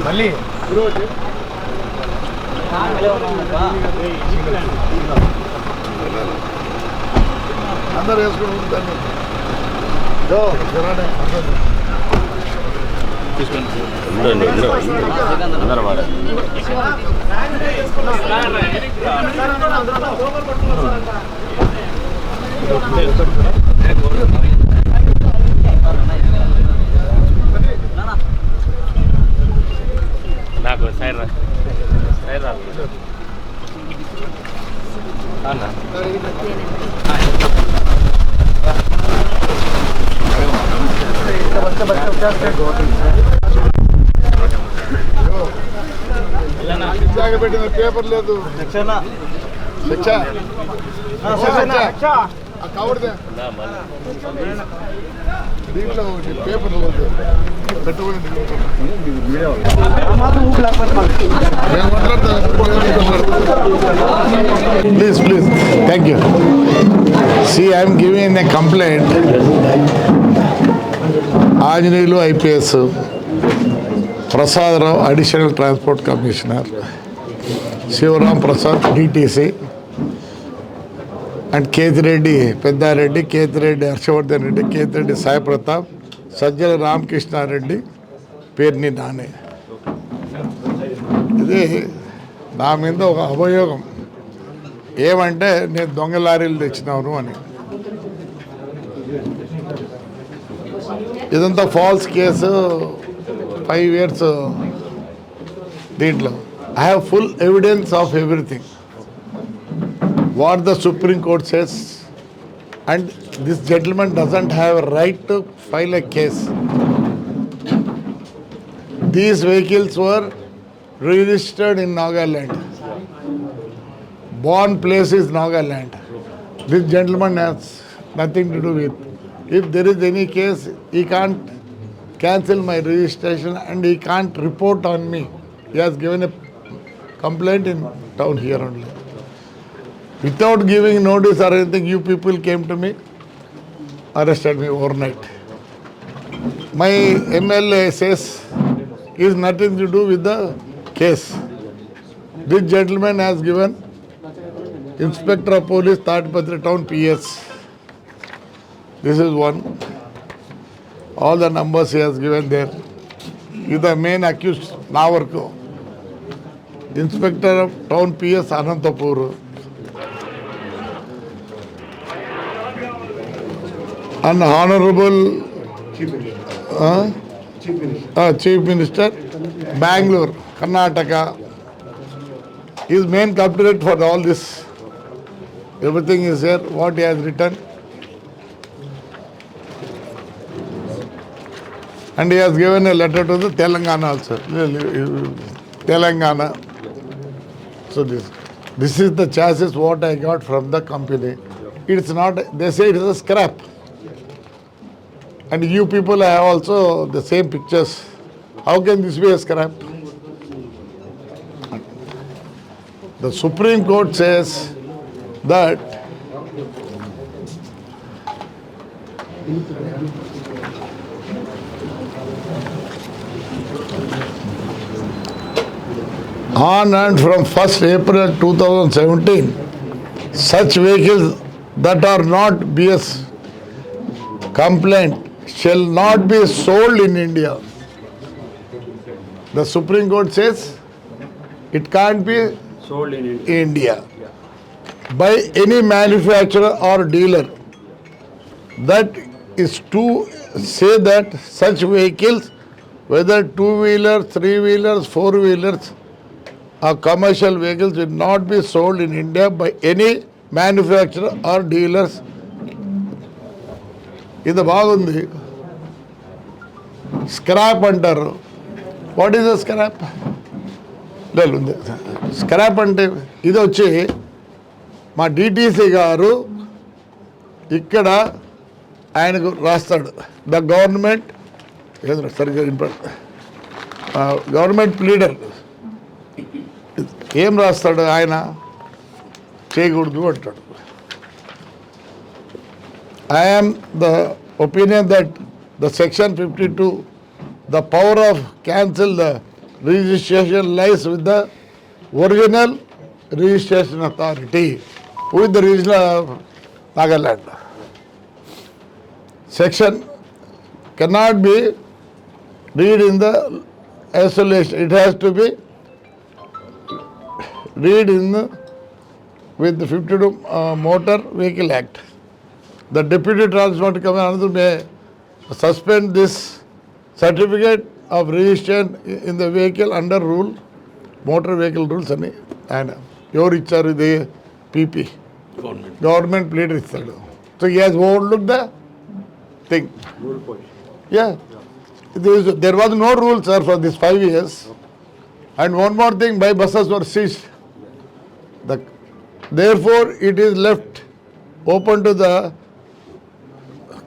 మళ్ళీ అందరు వేసుకుని ఉంటాను జరానే అందరూ. ఉండండి అందరూ పేపర్ లేదు. దీంట్లో paper please please thank you see I'm giving a complaint Anjaneyulu IPS Prasadarao additional transport commissioner Sivaram Prasad DTC and Kethireddy Peddareddy Kethireddy Harshavardhan Reddy Kethireddy Sai Pratap Sajjala Ramakrishnareddy పేరుని నానే. ఇది నా మీద ఒక అభయోగం ఏమంటే నేను దొంగ లారీలు తెచ్చినాను అని. ఇదంతా ఫాల్స్ కేసు ఫైవ్ ఇయర్స్ దీంట్లో. I have full evidence of everything. What the Supreme Court says, and this gentleman doesn't have a right to file a case. These vehicles were registered in Nagaland. Born place is Nagaland. This gentleman has nothing to do with. If there is any case, he can't cancel my registration and he can't report on me. He has given a complaint in town here only. Without giving notice or anything, you people came to me, arrested me overnight. My MLA says is nothing to do with the case. This gentleman has given Inspector of Police, Tadpatri Town PS. This is one. All the numbers he has given there. He is the main accused Navarko. Inspector of Town PS Anantapur. And Honorable uh, Chief Minister, Bangalore, Karnataka. His main copyright for all this. Everything is there. what he has written. And he has given a letter to the Telangana also. Telangana so this this is the chassis what i got from the company it's not they say it is a scrap and you people have also the same pictures. How can this be a scrap? The Supreme Court says that on and from 1st April 2017, such vehicles that are not BS compliant shall not be sold in India. The Supreme Court says it can't be sold in India by any manufacturer or dealer. That is to say that such vehicles, whether two wheelers, three wheelers, four wheelers, commercial vehicles, will not be sold in India by any manufacturer or dealers. ఇది బాగుంది. Scrap అంటారు. What is the scrap లేదు ఉంది. Scrap అంటే ఇది వచ్చి మా DTC గారు ఇక్కడ ఆయనకు రాస్తాడు. ద గవర్నమెంట్ ఏదో సరిగ్గా ఇంపార్ట్ గవర్నమెంట్ లీడర్ ఏం రాస్తాడు ఆయన చేయకూడదు అంటాడు I am the opinion that the section 52, the power of cancel the registration lies with the original registration authority, with the regional of Nagaland. Section cannot be read in the isolation. It has to be read in with the 52 uh, Motor Vehicle Act. The Deputy Transport Commissioner may suspend this certificate of registration in the vehicle under rule, motor vehicle rules and, and your HR is the PP. Government. Government plate is So he has overlooked the thing. Rule position. Yeah. There was no rule, sir, for these five years. And one more thing, my buses were seized. The, therefore, it is left open to the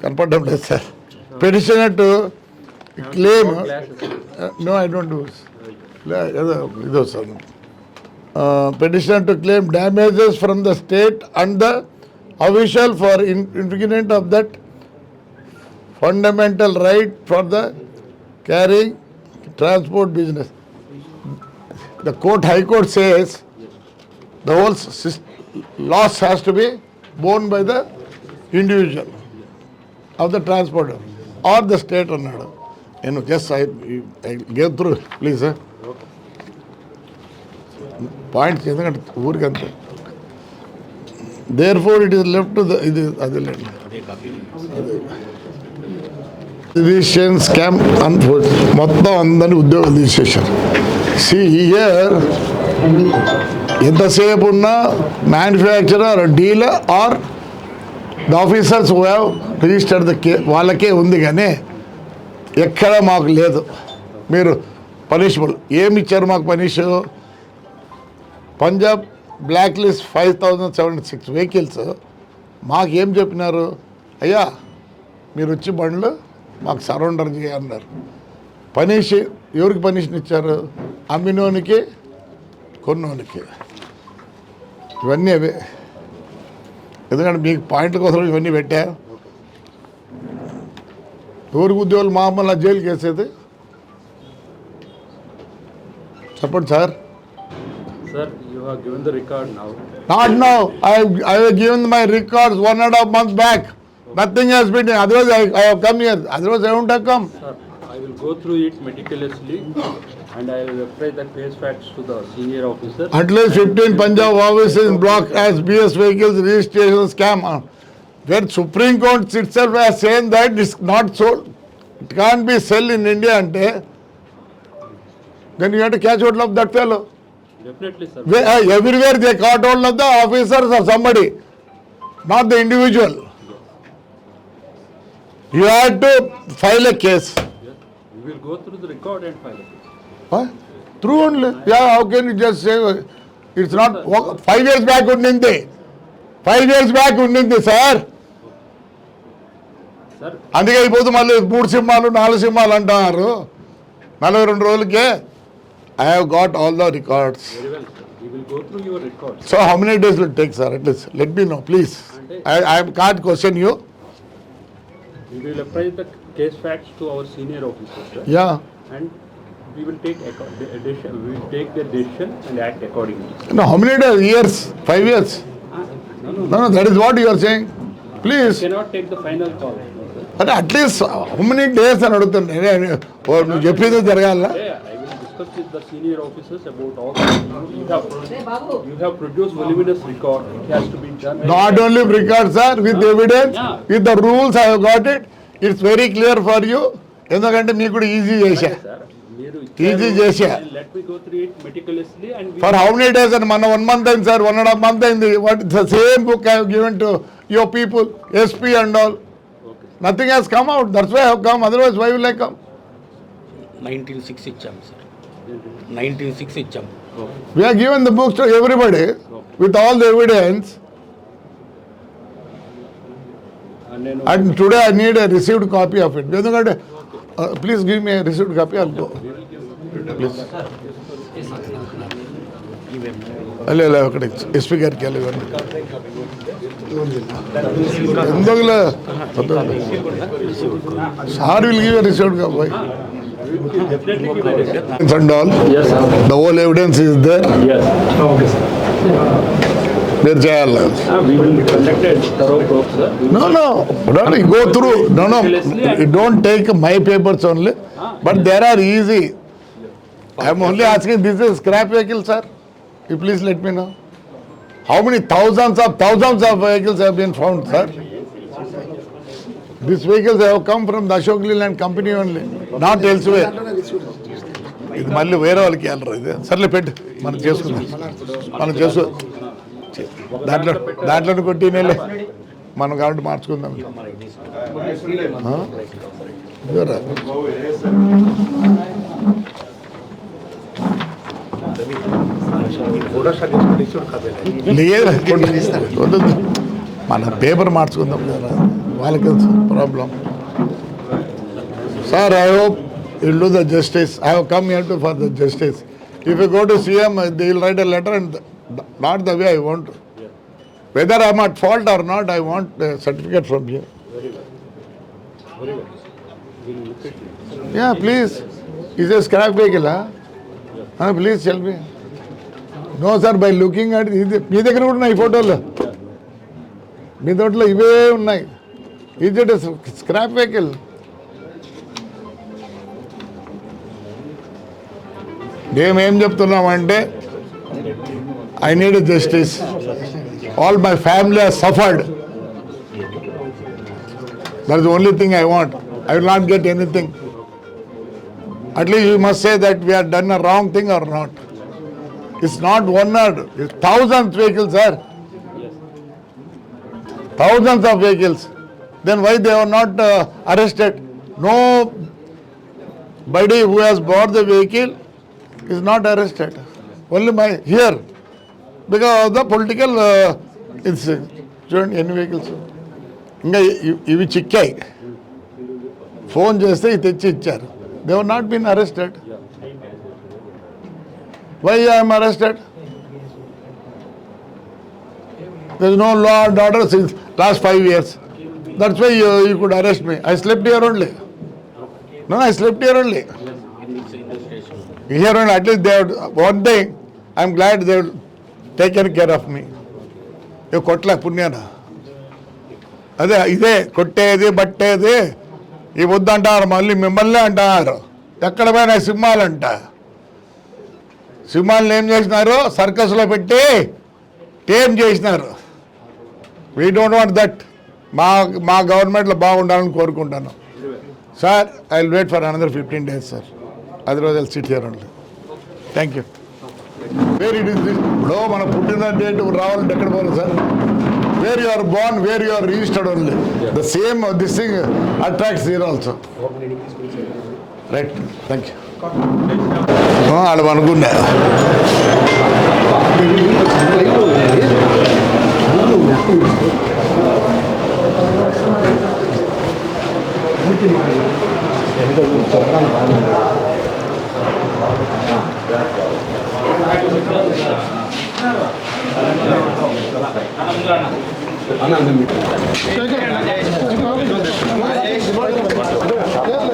contemplator, sir, petitioner to claim. Uh, no, I don't do. ಇದು uh, petitioner to claim damages from the state and the official for infringement of that fundamental right for the carrying transport business. The court, High Court says the whole sys- loss has to be borne by the individual of the transporter or the state అన్నాడు నేను just I gave through please sir points ఎందుకంటే ఊరికి there for it is left ఇది అది లేండి registration scam అన్ఫోర్స్ మొత్తం అందరినీ ఉద్యోగాలు తీసేశారు. సి ఇయర్ ఎంతసేపు ఉన్న manufacturer dealer or the officers have registered the వాళ్ళకే ఉంది కానీ ఎక్కడ మాకు లేదు. మీరు పనిషబుల్ ఏమి ఇచ్చారు మాకు punish Punjab black list five thousand seventy six vehicles మాకు ఏం చెప్పినారు? అయ్యా మీరు వచ్చి బండ్లు మాకు సరౌండర్ చేయన్నారు పనిష్ ఎవరికి పనిషన్ ఇచ్చారు? అమ్మినోనికి కొన్నోనికి ఇవన్నీ అవే ఎందుకంటే మీకు పాయింట్ల కోసం ఇవన్నీ పెట్టా ఎవరికి ఉద్యోగులు మామూలు జైలుకి వేసేది చెప్పండి sir have given the record now Not now. I have, I have given my records one and a half months back. Nothing has been done. Otherwise, I, I have come here. Otherwise, I have come. Sir I I will apply the case facts to the senior officer At least 15 Punjab offices blocked as BS vehicles registration scam. Uh, Where Supreme Court itself has saying that it's not sold. It can't be sold in India. Ante, then you have to catch hold of that fellow. Definitely sir Where, uh, everywhere they caught hold of the officers or somebody, not the individual. You had to file a case. You will go through the record and file Huh? True only. Yeah, how can you just say uh, it's not wa- five years back ఉండింది. Five years back ఉండింది sir అందుకే అయిపోతే మళ్ళీ మూడు సింహాలు నాలుగు సింహాలు అంటున్నారు. నలభై రెండు రోజులకే. I have got all the records through so how many days will take sir at least let me know please I I can't question you yeah and we will take acco- the decision, we will take the decision and act accordingly. No how many days years five years No, no, no no that is what you're saying please cannot take the final call. No, sir. అంటే at least how many days అని అడుగుతున్నా నేనే నువ్వు చెప్పింది జరగాల Yeah, I will discuss with the senior officers about all. You have, you have produced voluminous record, it has to be done. Not only record sir with evidence Yeah. With the rules I got it it's very clear for you ఎందుకంటే మీకు కూడా easy చేశా Sir, మీరు Easy చేశా. Let me go through it meticulously and we. For how many days అని మన one month అయింది sir one and half month అయింది. What the same book I given to your people SP and all. Nothing has come out that's why have come otherwise why will I come nineteen six ఇచ్చాము sir. Nineteen six ఇచ్చాము. We are given the books to everybody with all the evidence and today I need a received copy of it ఎందుకంటే please give me received copy all go please లేదు అక్కడ SP గారికి వెళ్ళి ఎందుకులే sir will give received by and all Yes, sir. the whole evidence is there Yes. మీరు చేయాలి Uh, sir. You go through, no, no, you don't take my papers only, but there I'm only asking this is scrap vehicle sir ఈ please let me know how many thousands of thousands of vehicles have been found sir this vehicles have come from Ashok Leyland company only not elsewhere ఇది మళ్ళీ వేరే వాళ్ళకి వెళ్ళరు ఇది సర్లే పెట్టు మనం చేసుకుందాం మనం చేసు దాంట్లో దాంట్లో కొట్టి నెలే మనం కాబట్టి మార్చుకుందాం చూడరా ఆ? ఇదిగోరా. లేదు వద్దు. మన పేపర్ మార్చుకుందాం కదా వాళ్ళకి problem sir I hope will do the justice I have come here to for the justice if you go to CM they will write a letter and not the way I want whether I'm at fault or not I want certificate from you yeah please is a scrap vehicle please tell me no sir by looking at ఇది మీ దగ్గర కూడా ఉన్నాయి ఫోటోలు? మీ దాంట్లో ఇవే ఉన్నాయి. ఇది ఇట్ స్క్రాప్ వెహికల్ మేమేం చెప్తున్నామంటే I need justice all my family are suffered that is only thing I want I will not get anything at least you must say that we are done a wrong thing or not it's not one not it's thousands vehicles sir thousands of vehicles. Then why they were not uh, arrested? Nobody who has bought the vehicle is not arrested. Only my here because of the political uh, incident. చూడండి ఎన్ని vehicles ఇంకా ఇ- ఇవి చిక్కాయి phone చేస్తే ఇవి తెచ్చి ఇచ్చారు they were not been arrested why I'm arrested there no law and order since last five years that's why you could arrest me I slept here only no I slept here only here only at least they one thing I'm glad they taken care of me ఇవి కొట్లే పుణ్యాన అదే ఇదే కొట్టేది బట్టేది ఈ వద్దంటారు మళ్ళీ మిమ్మల్ని అంటారు ఎక్కడ పోయినా సింహాలంట సింహాలను ఏం చేసినారు? సర్కస్లో పెట్టి టేమ్ చేసినారు? వీ డోంట్ వాంట్ దట్ మా మా గవర్నమెంట్లో బాగుండాలని కోరుకుంటాను. Sir I will wait for another fifteen days sir otherwise I'll sit here only thank you where it is ఇప్పుడు మన పుట్టిన డేట్ రావాలంటే ఎక్కడ పోవాలి sir where you are born where you are registered only the same this thing attracts here also right thank you వాళ్ళు అనుకున్నా చలో